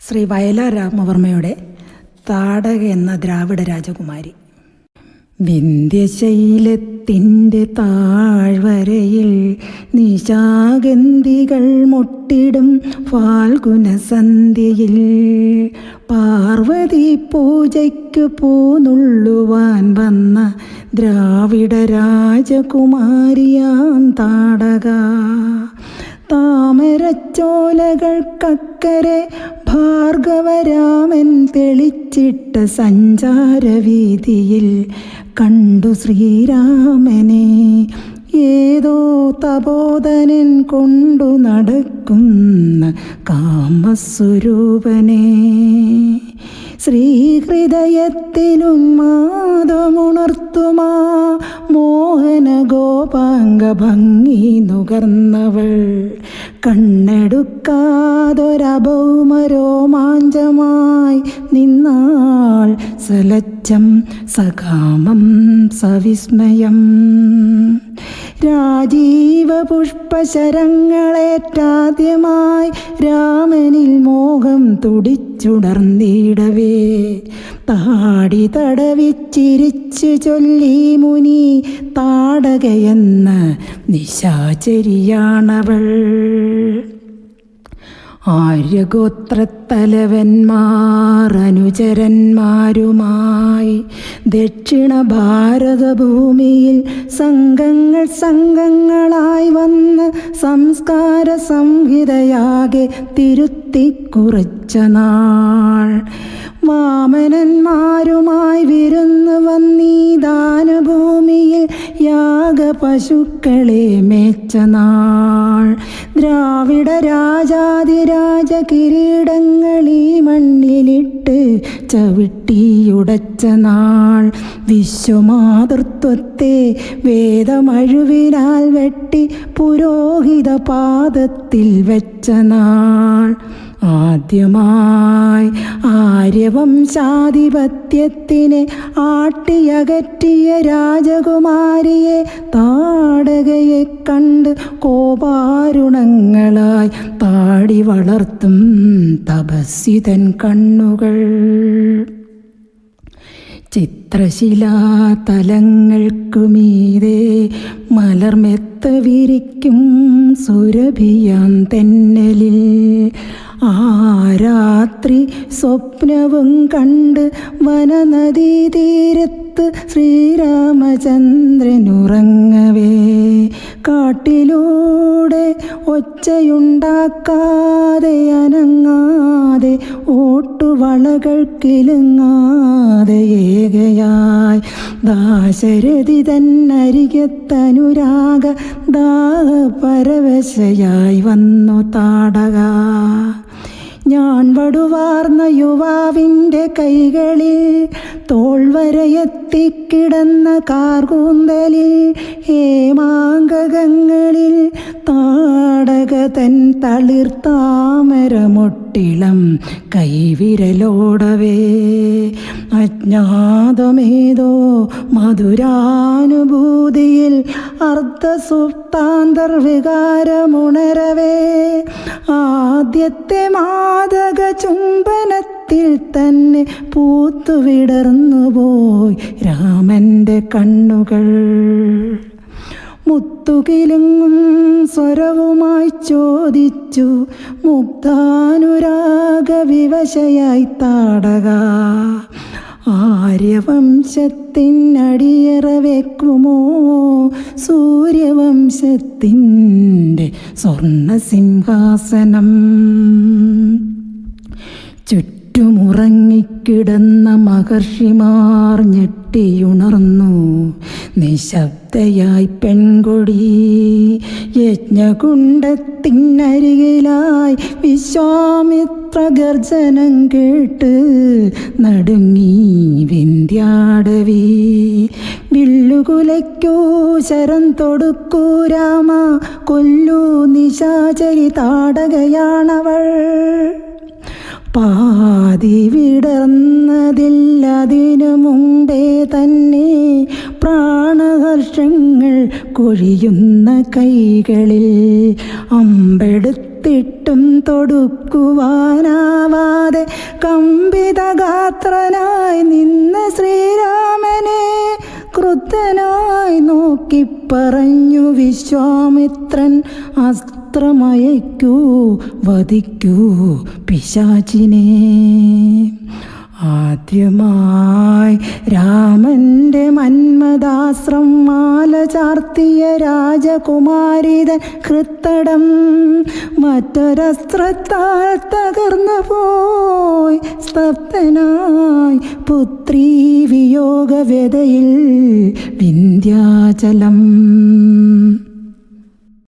ശ്രീ വയലാർ രാമവർമ്മയുടെ താടക എന്ന ദ്രാവിഡ രാജകുമാരി. വിന്ധ്യശൈലത്തിന്റെ താഴ്വരയിൽ നിശാഗന്ധികൾ മുട്ടിടും ഫാൽഗുനസന്ധ്യയിൽ. പാർവതി പൂജയ്ക്ക് പൂനുള്ളുവാൻ വന്ന ദ്രാവിഡ രാജകുമാരിയാൻ താടക. താമരച്ചോലകൾക്കക്കരെ ഭാർഗവരാമൻ തെളിച്ചിട്ട സഞ്ചാരവീതിയിൽ കണ്ടു ശ്രീരാമനെ. ഏതോ തപോധനൻ കൊണ്ടു നടക്കുന്ന കാമസ്വരൂപനെ. ശ്രീഹൃദയത്തിനും മാതമുണർത്തുമാ ഗോപാംഗ ഭംഗി നുകർന്നവൾ. കണ്ണെടുക്കാതൊരഭൗമരോമാഞ്ചമായി നിന്നാൾ സലച്ചം സകാമം സവിസ്മയം. രാജീവ പുഷ്പശരങ്ങളേറ്റാദ്യമായി രാമനിൽ മോഹം തുടിച്ചുടർന്നിടവേ താടി തടവിച്ചിരിച്ചു ചൊല്ലി മുനി താടകയെന്ന നിശാചരിയാണവൾ. ആര്യഗോത്രത്തലവന്മാർ അനുചരന്മാരുമായി ദക്ഷിണ ഭാരതഭൂമിയിൽ സംഘങ്ങൾ സംഘങ്ങളായി വന്ന് സംസ്കാര സംഹിതയാകെ തിരുത്തിക്കുറച്ച നാൾ. വാമനന്മാരുമായി വിരുന്ന് വന്നീ ദാനഭൂമിയിൽ യാഗപശുക്കളെ മേച്ച നാൾ. ദ്രാവിഡ രാജാതിരാജ കിരീടങ്ങളീ മണ്ണിലിട്ട് ചവിട്ടിയുടച്ച നാൾ. വിശ്വമാതൃത്വത്തെ വേദമഴുവിനാൽ വെട്ടി പുരോഹിത പാദത്തിൽ വെച്ച നാൾ. ആദ്യമായി ആര്യവംശാധിപത്യത്തിനെ ആട്ടിയകറ്റിയ രാജകുമാരിയെ താടകയെ കണ്ട് കോപാരുണങ്ങളായി താടി വളർത്തും തപസ്സിതൻ കണ്ണുകൾ. ചിത്രശിലാതലങ്ങൾക്കുമീതെ മലർമെത്ത വിരിക്കും സുരഭിയാം തെന്നലിൽ. ആ രാത്രി സ്വപ്നവും കണ്ട് വനനദീ തീരത്ത് ശ്രീരാമചന്ദ്രനുറങ്ങവേ. കാട്ടിലൂടെ ഒച്ചയുണ്ടാക്കാതെ അനങ്ങാതെ ഓട്ടുവളകൾ കിലുങ്ങാതെ ഏകയായി. ദാശരഥി തന്നരികത്തനുരാഗ ദാഹപരവശയായി വന്നു താടക. ഞാൻ വടുവാർന്ന യുവാവിന്റെ കൈകളിൽ തോൾവരയെത്തിക്കിടന്ന കാർകൂന്തലിൽ ഹേമാങ്കകങ്ങളിൽ താടക തൻ തളിർത്താമരമൊട്ടിളം കൈവിരലോടവേ. അജ്ഞാതമേതോ മധുരാനുഭൂതിയിൽ അർദ്ധസുപ്താന്തർവികാരമുണരവേ ആദ്യത്തെ മാതക ചുംബനത്തിൽ തന്നെ പൂത്തുവിടർന്നുപോയി രാമന്റെ കണ്ണുകൾ. മുത്തുകിലുങ്ങും സ്വരവുമായി ചോദിച്ചു. മുക്താനുരാഗ വിവശയായി താടക. ആര്യവംശത്തിനടിയറ വെക്കുമോ സൂര്യവംശത്തിന്റെ സ്വർണസിംഹാസനം. ചുറ്റുമുറങ്ങിക്കിടന്ന മഹർഷിമാർ ഞെട്ടിയുണർന്നു. നിശബ്ദയായി പെൺകൊടി യജ്ഞകുണ്ടത്തിനരികിലായി വിശ്വാമിത്ര ഗർജനം കേട്ട് നടുങ്ങി വിന്ധ്യാടവി. വില്ലുകുലയ്ക്കൂ ശരം തൊടുക്കൂ രാമ കൊല്ലൂ നിശാചരി താടകയാണവൾ പാതി വിടർന്നതില്ലതിനു മുമ്പേ തന്നെ പ്രാണഹർഷങ്ങൾ കൊഴിയുന്ന കൈകളിൽ അമ്പെടുത്തിട്ടും തൊടുക്കുവാനാവാതെ കമ്പിതഗാത്രനായി നിന്ന ശ്രീരാമനെ ക്രുദ്ധനായി നോക്കി പറഞ്ഞു വിശ്വാമിത്രൻ അസ്ത്രമയക്കൂ വധിക്കൂ പിശാചിനെ. ആദ്യമായി രാമന്റെ മന്മദാശ്രം മാല ചാർത്തിയ രാജകുമാരിതൻ കൃത്തടം മറ്റൊരസ്ത്രത്താൽ തകർന്നു പോയി. സ്തബ്ധനായി പുത്രീ വിയോഗ വ്യതയിൽ വിന്ധ്യാചലം.